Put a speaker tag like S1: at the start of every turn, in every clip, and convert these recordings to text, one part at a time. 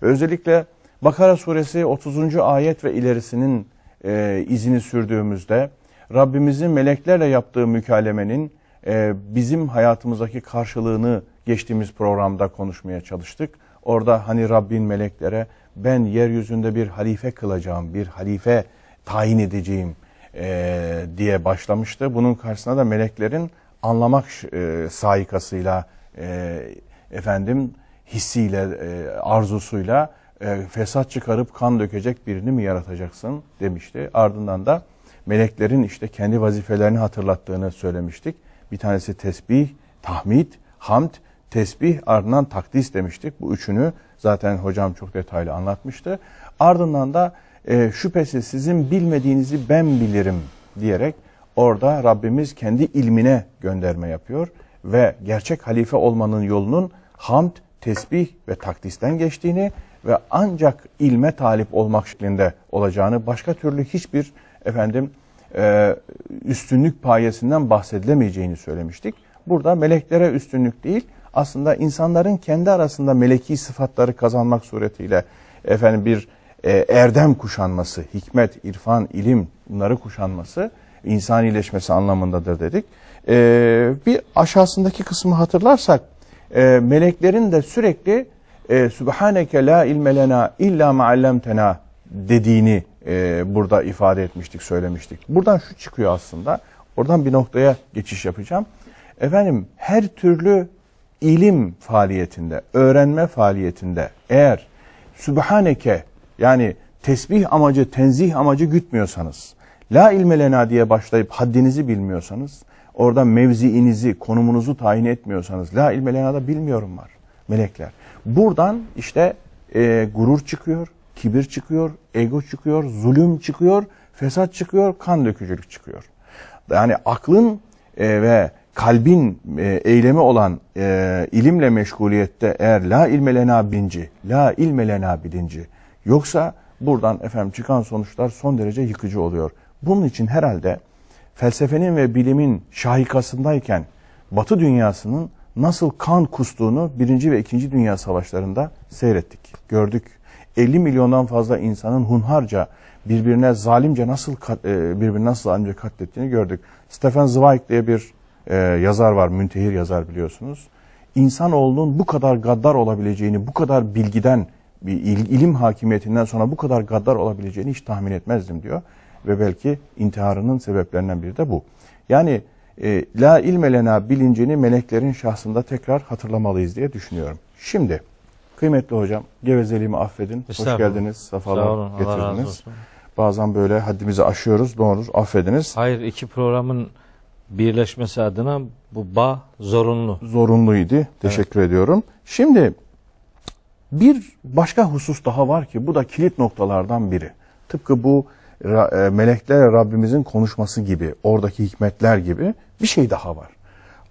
S1: Özellikle Bakara suresi 30. ayet ve ilerisinin e, izini sürdüğümüzde Rabbimizin meleklerle yaptığı mükalemenin e, bizim hayatımızdaki karşılığını geçtiğimiz programda konuşmaya çalıştık. Orada hani Rabbin meleklere ben yeryüzünde bir halife kılacağım, bir halife tayin edeceğim e, diye başlamıştı. Bunun karşısında da meleklerin anlamak e, saikasıyla e, efendim hissiyle, e, arzusuyla e, fesat çıkarıp kan dökecek birini mi yaratacaksın demişti. Ardından da meleklerin işte kendi vazifelerini hatırlattığını söylemiştik. Bir tanesi tesbih, tahmid, hamd, tesbih ardından takdis demiştik. Bu üçünü zaten hocam çok detaylı anlatmıştı. Ardından da e, şüphesiz sizin bilmediğinizi ben bilirim diyerek orada Rabbimiz kendi ilmine gönderme yapıyor ve gerçek halife olmanın yolunun hamd, tesbih ve takdisten geçtiğini ve ancak ilme talip olmak şeklinde olacağını başka türlü hiçbir efendim e, üstünlük payesinden bahsedilemeyeceğini söylemiştik. Burada meleklere üstünlük değil aslında insanların kendi arasında meleki sıfatları kazanmak suretiyle efendim bir e, erdem kuşanması, hikmet, irfan, ilim bunları kuşanması insanileşmesi anlamındadır dedik. E, bir aşağısındaki kısmı hatırlarsak e, meleklerin de sürekli e, Sübhaneke la ilme lena illa ma'allemtena dediğini e, burada ifade etmiştik, söylemiştik. Buradan şu çıkıyor aslında. Oradan bir noktaya geçiş yapacağım. Efendim her türlü ilim faaliyetinde, öğrenme faaliyetinde eğer Sübhaneke yani tesbih amacı, tenzih amacı gütmüyorsanız, la ilme lena diye başlayıp haddinizi bilmiyorsanız, orada mevziinizi, konumunuzu tayin etmiyorsanız, la ilme lena da bilmiyorum var melekler. Buradan işte e, gurur çıkıyor, kibir çıkıyor, ego çıkıyor, zulüm çıkıyor, fesat çıkıyor, kan dökücülük çıkıyor. Yani aklın e, ve kalbin e, eylemi olan e, ilimle meşguliyette eğer la ilme lena bilinci, la ilme lena bilinci yoksa buradan efendim çıkan sonuçlar son derece yıkıcı oluyor. Bunun için herhalde felsefenin ve bilimin şahikasındayken Batı dünyasının nasıl kan kustuğunu Birinci ve İkinci Dünya Savaşlarında seyrettik, gördük. 50 milyondan fazla insanın hunharca birbirine zalimce nasıl e, birbirine nasıl zalimce katlettiğini gördük. Stephen Zweig diye bir e, yazar var, müntehir yazar biliyorsunuz. İnsanoğlunun bu kadar gaddar olabileceğini, bu kadar bilgiden, bir il, ilim hakimiyetinden sonra bu kadar gaddar olabileceğini hiç tahmin etmezdim diyor. Ve belki intiharının sebeplerinden biri de bu. Yani e, la ilme lena bilincini meleklerin şahsında tekrar hatırlamalıyız diye düşünüyorum. Şimdi kıymetli hocam gevezeliğimi affedin. Hoş geldiniz.
S2: Razı
S1: getirdiniz. Bazen böyle haddimizi aşıyoruz. Olur affediniz.
S2: Hayır iki programın birleşmesi adına bu bağ zorunlu.
S1: Zorunluydu. Teşekkür ediyorum. Şimdi bir başka husus daha var ki bu da kilit noktalardan biri. Tıpkı bu meleklerle Rabbimizin konuşması gibi, oradaki hikmetler gibi bir şey daha var.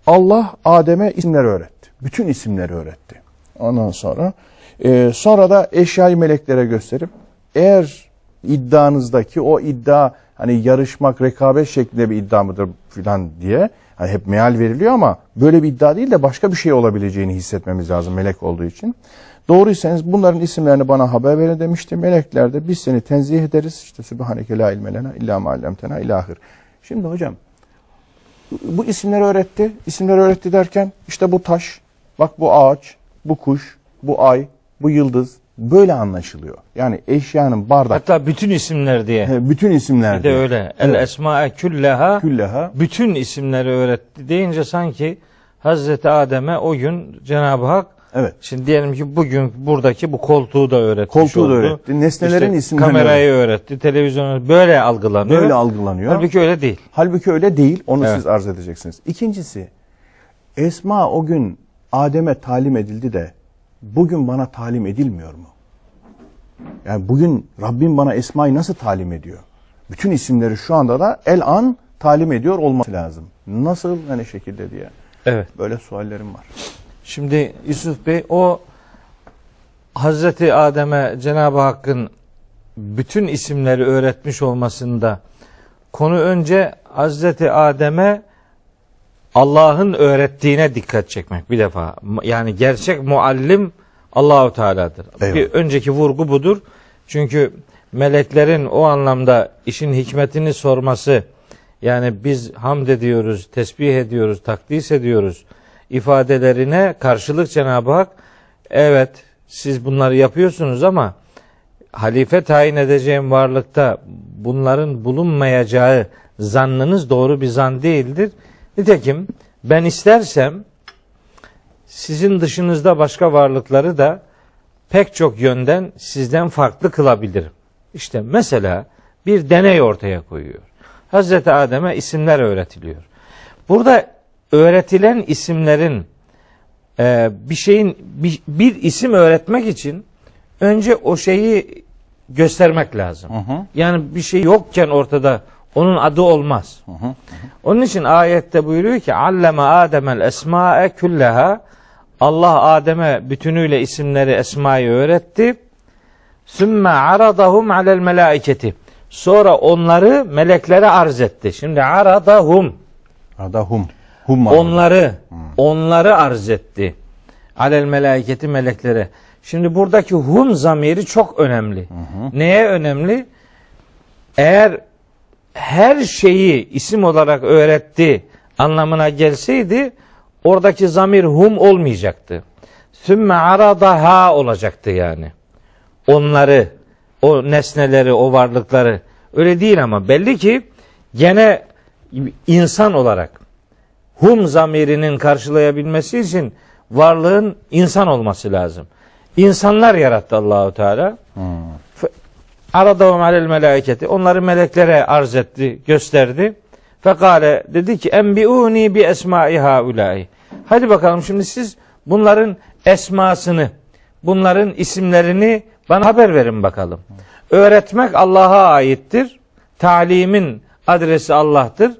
S1: Allah Adem'e isimler öğretti. Bütün isimleri öğretti. Ondan sonra e, sonra da eşyayı meleklere gösterip eğer iddianızdaki o iddia hani yarışmak, rekabet şeklinde bir iddia mıdır filan diye hani hep meal veriliyor ama böyle bir iddia değil de başka bir şey olabileceğini hissetmemiz lazım melek olduğu için. Doğruysanız bunların isimlerini bana haber verin demişti. Melekler de biz seni tenzih ederiz. İşte Sübhaneke la ilme illa ma allamtena ilahir. Şimdi hocam bu isimleri öğretti. İsimleri öğretti derken işte bu taş, bak bu ağaç, bu kuş, bu ay, bu yıldız böyle anlaşılıyor. Yani eşyanın bardak,
S2: Hatta bütün isimler diye.
S1: bütün isimler
S2: Bir de öyle. El
S1: Evet.
S2: esma'e külleha
S1: Külleha
S2: bütün isimleri öğretti deyince sanki Hazreti Adem'e o gün Cenab-ı Hak
S1: evet.
S2: şimdi diyelim ki bugün buradaki bu koltuğu da öğretmiş
S1: Koltuğu da öğretti. Nesnelerin
S2: İşte
S1: isimlerini
S2: kamerayı öğretti, televizyonu böyle algılanıyor.
S1: böyle algılanıyor.
S2: Halbuki öyle değil.
S1: Halbuki öyle değil. Onu
S2: Evet.
S1: siz arz edeceksiniz. İkincisi Esma o gün Adem'e talim edildi de bugün bana talim edilmiyor mu? Yani bugün Rabbim bana Esma'yı nasıl talim ediyor? Bütün isimleri şu anda da el an talim ediyor olması lazım. Nasıl ne şekilde diye.
S2: Evet.
S1: Böyle suallerim var.
S2: Şimdi Yusuf Bey o Hazreti Adem'e Cenab-ı Hakk'ın bütün isimleri öğretmiş olmasında konu önce Hazreti Adem'e Allah'ın öğrettiğine dikkat çekmek bir defa. Yani gerçek muallim Allahu Teala'dır.
S1: Eyvallah.
S2: Bir önceki vurgu budur. Çünkü meleklerin o anlamda işin hikmetini sorması yani biz hamd ediyoruz, tesbih ediyoruz, takdis ediyoruz ifadelerine karşılık Cenab-ı Hak evet siz bunları yapıyorsunuz ama halife tayin edeceğim varlıkta bunların bulunmayacağı zannınız doğru bir zan değildir. Nitekim ben istersem sizin dışınızda başka varlıkları da pek çok yönden sizden farklı kılabilirim. İşte mesela bir deney ortaya koyuyor. Hazreti Adem'e isimler öğretiliyor. Burada öğretilen isimlerin e, bir şeyin bir, bir isim öğretmek için önce o şeyi göstermek lazım.
S1: Hı hı.
S2: Yani bir şey yokken ortada onun adı olmaz. Onun için ayette buyuruyor ki alleme Adem'el esma'e külleha Allah Adem'e bütünüyle isimleri esmayı öğretti. Sümme aradahum alel melaiketi. Sonra onları meleklere arz etti. Şimdi aradahum
S1: Arada hum. Hum var.
S2: onları onları arz etti. Alel melaiketi meleklere. Şimdi buradaki hum zamiri çok önemli. Neye önemli? Eğer her şeyi isim olarak öğretti anlamına gelseydi oradaki zamir hum olmayacaktı. Sümme aradaha olacaktı yani. Onları, o nesneleri, o varlıkları öyle değil ama belli ki gene insan olarak hum zamirinin karşılayabilmesi için varlığın insan olması lazım. İnsanlar yarattı Allahu Teala. Aradahum alel melaiketi. Onları meleklere arz etti, gösterdi. Fekale dedi ki enbiuni bi esmai haulai. Hadi bakalım şimdi siz bunların esmasını, bunların isimlerini bana haber verin bakalım. Öğretmek Allah'a aittir. Talimin adresi Allah'tır.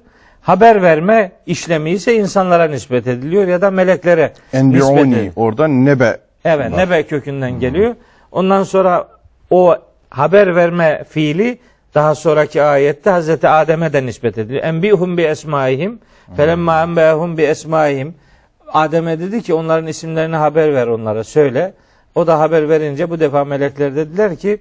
S2: Haber verme işlemi ise insanlara nispet ediliyor ya da meleklere nispet
S1: Enbiuni.
S2: ediliyor.
S1: Orada nebe.
S2: Evet,
S1: var.
S2: nebe kökünden geliyor. Ondan sonra o haber verme fiili daha sonraki ayette Hazreti Adem'e de nispet ediliyor. Enbihum bi esmaihim felemma enbehum bi esmaihim. Adem'e dedi ki onların isimlerini haber ver onlara söyle. O da haber verince bu defa melekler dediler ki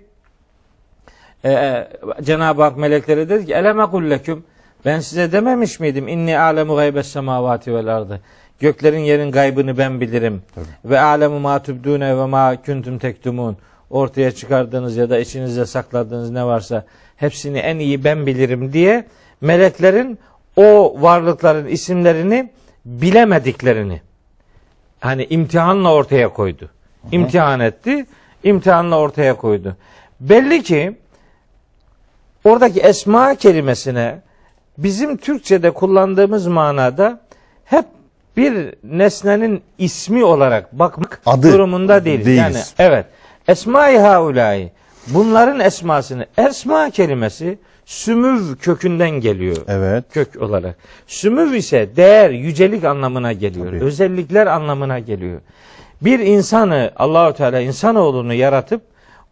S2: e, e, Cenab-ı Hak meleklere dedi ki eleme kulleküm ben size dememiş miydim? İnni alemu gaybes semavati vel ardı. Göklerin yerin gaybını ben bilirim. Ve alemu ma tubdune ve ma kuntum tektumun ortaya çıkardığınız ya da içinizde sakladığınız ne varsa hepsini en iyi ben bilirim diye meleklerin o varlıkların isimlerini bilemediklerini hani imtihanla ortaya koydu. İmtihan etti, imtihanla ortaya koydu. Belli ki oradaki esma kelimesine bizim Türkçe'de kullandığımız manada hep bir nesnenin ismi olarak bakmak
S1: Adı
S2: durumunda değiliz.
S1: değiliz.
S2: Yani evet. Esma-i haulâi bunların esmasını esma kelimesi sümüv kökünden geliyor
S1: Evet.
S2: kök olarak. Sümüv ise değer, yücelik anlamına geliyor.
S1: Tabii.
S2: Özellikler anlamına geliyor. Bir insanı Allahu Teala insanoğlunu yaratıp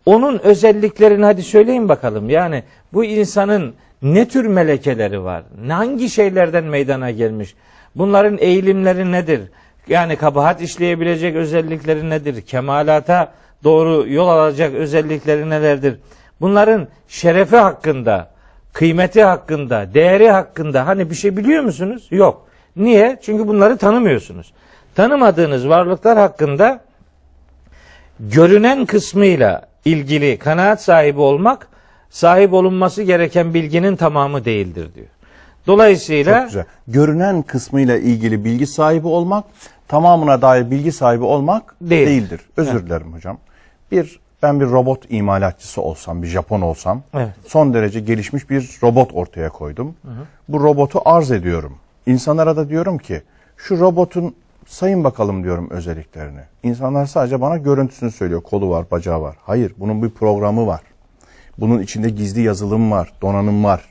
S2: onun özelliklerini hadi söyleyin bakalım. Yani bu insanın ne tür melekeleri var? Hangi şeylerden meydana gelmiş? Bunların eğilimleri nedir? Yani kabahat işleyebilecek özellikleri nedir? Kemalata doğru yol alacak özellikleri nelerdir? Bunların şerefi hakkında, kıymeti hakkında, değeri hakkında hani bir şey biliyor musunuz? Yok. Niye? Çünkü bunları tanımıyorsunuz. Tanımadığınız varlıklar hakkında görünen kısmıyla ilgili kanaat sahibi olmak sahip olunması gereken bilginin tamamı değildir diyor. Dolayısıyla.
S1: Görünen kısmıyla ilgili bilgi sahibi olmak, tamamına dair bilgi sahibi olmak
S2: Değil.
S1: değildir. Özür dilerim hocam. Bir ben bir robot imalatçısı olsam, bir Japon olsam,
S2: Evet.
S1: son derece gelişmiş bir robot ortaya koydum. Bu robotu arz ediyorum. İnsanlara da diyorum ki, şu robotun sayın bakalım diyorum özelliklerini. İnsanlar sadece bana görüntüsünü söylüyor. Kolu var, bacağı var. Hayır, bunun bir programı var. Bunun içinde gizli yazılım var, donanım var.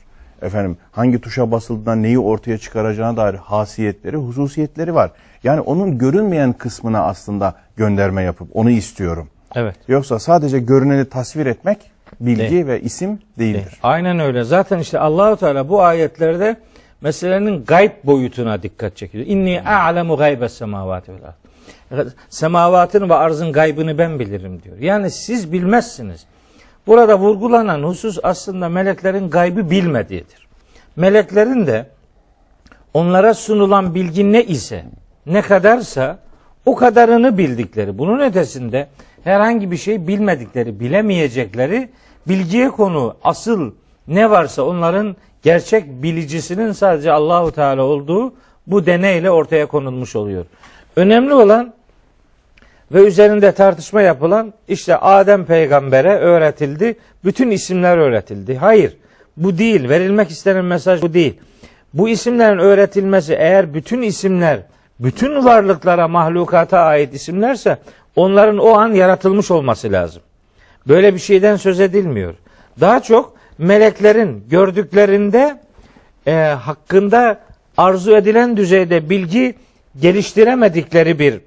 S1: Efendim hangi tuşa basıldığında neyi ortaya çıkaracağına dair hasiyetleri, hususiyetleri var. Yani onun görünmeyen kısmına aslında gönderme yapıp onu istiyorum.
S2: Evet.
S1: Yoksa sadece görüneni tasvir etmek bilgi
S2: Değil.
S1: ve isim değildir.
S2: Aynen öyle. Zaten işte Allahu Teala bu ayetlerde meselenin gayb boyutuna dikkat çekiyor. İnni a'lemu gaybes semavati vel ard. Semavatın ve arzın gaybını ben bilirim diyor. Yani siz bilmezsiniz. Burada vurgulanan husus aslında meleklerin gaybı bilmediğidir. Meleklerin de onlara sunulan bilgi ne ise, ne kadarsa o kadarını bildikleri. Bunun ötesinde herhangi bir şey bilmedikleri, bilemeyecekleri bilgiye konu asıl ne varsa onların gerçek bilicisinin sadece Allahu Teala olduğu bu deneyle ortaya konulmuş oluyor. Önemli olan ve üzerinde tartışma yapılan işte Adem peygambere öğretildi. Bütün isimler öğretildi. Hayır. Bu değil. Verilmek istenen mesaj bu değil. Bu isimlerin öğretilmesi eğer bütün isimler bütün varlıklara, mahlukata ait isimlerse onların o an yaratılmış olması lazım. Böyle bir şeyden söz edilmiyor. Daha çok meleklerin gördüklerinde e, hakkında arzu edilen düzeyde bilgi geliştiremedikleri bir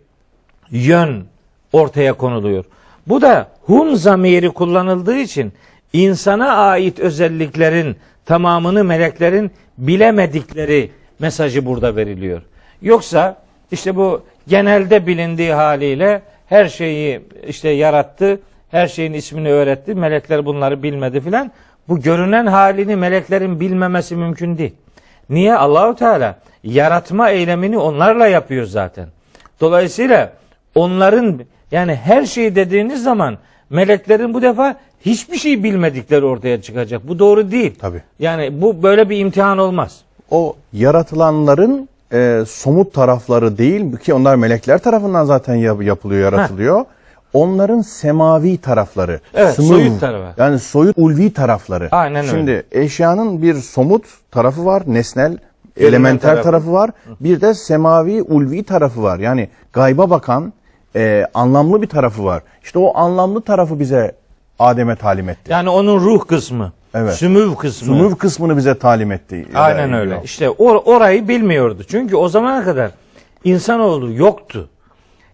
S2: yön ortaya konuluyor. Bu da hum zamiri kullanıldığı için insana ait özelliklerin tamamını meleklerin bilemedikleri mesajı burada veriliyor. Yoksa işte bu genelde bilindiği haliyle her şeyi işte yarattı, her şeyin ismini öğretti, melekler bunları bilmedi filan. Bu görünen halini meleklerin bilmemesi mümkün değil. Niye? Allahu Teala yaratma eylemini onlarla yapıyor zaten. Dolayısıyla onların yani her şeyi dediğiniz zaman meleklerin bu defa hiçbir şey bilmedikleri ortaya çıkacak. Bu doğru değil.
S1: Tabii.
S2: Yani bu böyle bir imtihan olmaz.
S1: O yaratılanların e, somut tarafları değil ki onlar melekler tarafından zaten yap- yapılıyor, yaratılıyor. Onların semavi tarafları.
S2: Evet,
S1: sımıv,
S2: soyut tarafı.
S1: Yani soyut ulvi tarafları.
S2: Aynen öyle.
S1: Şimdi eşyanın bir somut tarafı var, nesnel, elementer
S2: tarafı.
S1: tarafı. var. Bir de semavi ulvi tarafı var. Yani gayba bakan e, anlamlı bir tarafı var. İşte o anlamlı tarafı bize Adem'e talim etti.
S2: Yani onun ruh kısmı,
S1: Evet.
S2: sümüv kısmı.
S1: Sumuv kısmını bize talim etti.
S2: Aynen öyle. İşte or- orayı bilmiyordu. Çünkü o zamana kadar insanoğlu yoktu.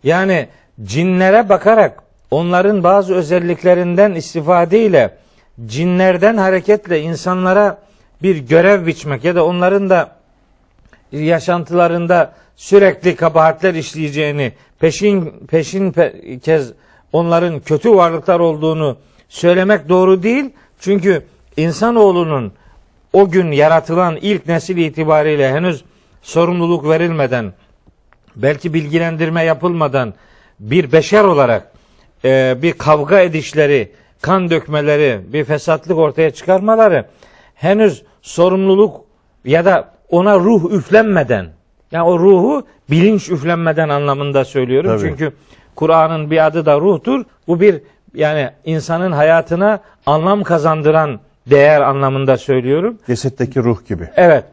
S2: Yani cinlere bakarak onların bazı özelliklerinden istifadeyle cinlerden hareketle insanlara bir görev biçmek ya da onların da yaşantılarında sürekli kabahatler işleyeceğini, peşin peşin pe- kez onların kötü varlıklar olduğunu söylemek doğru değil. Çünkü insanoğlunun o gün yaratılan ilk nesil itibariyle henüz sorumluluk verilmeden, belki bilgilendirme yapılmadan bir beşer olarak e, bir kavga edişleri, kan dökmeleri, bir fesatlık ortaya çıkarmaları henüz sorumluluk ya da ona ruh üflenmeden, yani o ruhu bilinç üflenmeden anlamında söylüyorum.
S1: Tabii.
S2: Çünkü Kur'an'ın bir adı da ruhtur. Bu bir yani insanın hayatına anlam kazandıran değer anlamında söylüyorum.
S1: Cesetteki ruh gibi.
S2: Evet.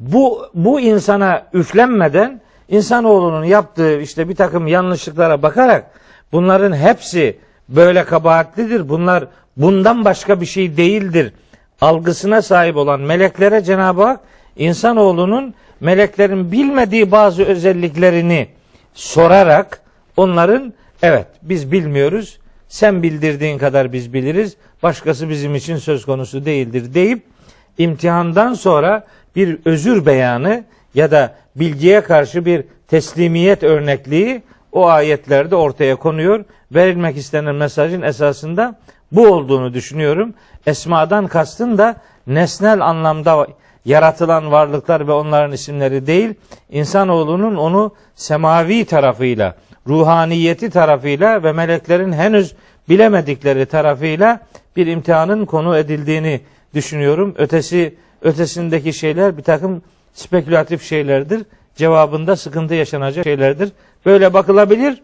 S2: Bu bu insana üflenmeden insanoğlunun yaptığı işte bir takım yanlışlıklara bakarak bunların hepsi böyle kabahatlidir. Bunlar bundan başka bir şey değildir. Algısına sahip olan meleklere Cenab-ı Hak insanoğlunun meleklerin bilmediği bazı özelliklerini sorarak onların evet biz bilmiyoruz. Sen bildirdiğin kadar biz biliriz. Başkası bizim için söz konusu değildir deyip imtihandan sonra bir özür beyanı ya da bilgiye karşı bir teslimiyet örnekliği o ayetlerde ortaya konuyor. Verilmek istenen mesajın esasında bu olduğunu düşünüyorum. Esmadan kastın da nesnel anlamda yaratılan varlıklar ve onların isimleri değil, insanoğlunun onu semavi tarafıyla, ruhaniyeti tarafıyla ve meleklerin henüz bilemedikleri tarafıyla bir imtihanın konu edildiğini düşünüyorum. Ötesi ötesindeki şeyler bir takım spekülatif şeylerdir. Cevabında sıkıntı yaşanacak şeylerdir. Böyle bakılabilir.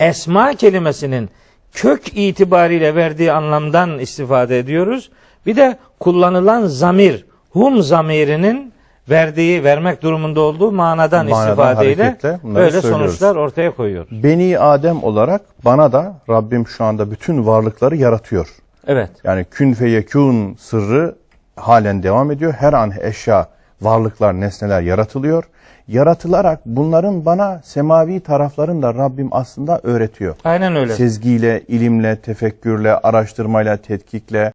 S2: Esma kelimesinin kök itibariyle verdiği anlamdan istifade ediyoruz. Bir de kullanılan zamir, hum zamirinin verdiği, vermek durumunda olduğu manadan,
S1: Manadan
S2: istifadeyle
S1: hareketle bunları
S2: böyle
S1: söylüyoruz.
S2: sonuçlar ortaya koyuyor.
S1: Beni Adem olarak bana da Rabbim şu anda bütün varlıkları yaratıyor.
S2: Evet.
S1: Yani kün feyekûn sırrı halen devam ediyor. Her an eşya, varlıklar, nesneler yaratılıyor. Yaratılarak bunların bana semavi taraflarını da Rabbim aslında öğretiyor.
S2: Aynen öyle.
S1: Sezgiyle, ilimle, tefekkürle, araştırmayla, tetkikle,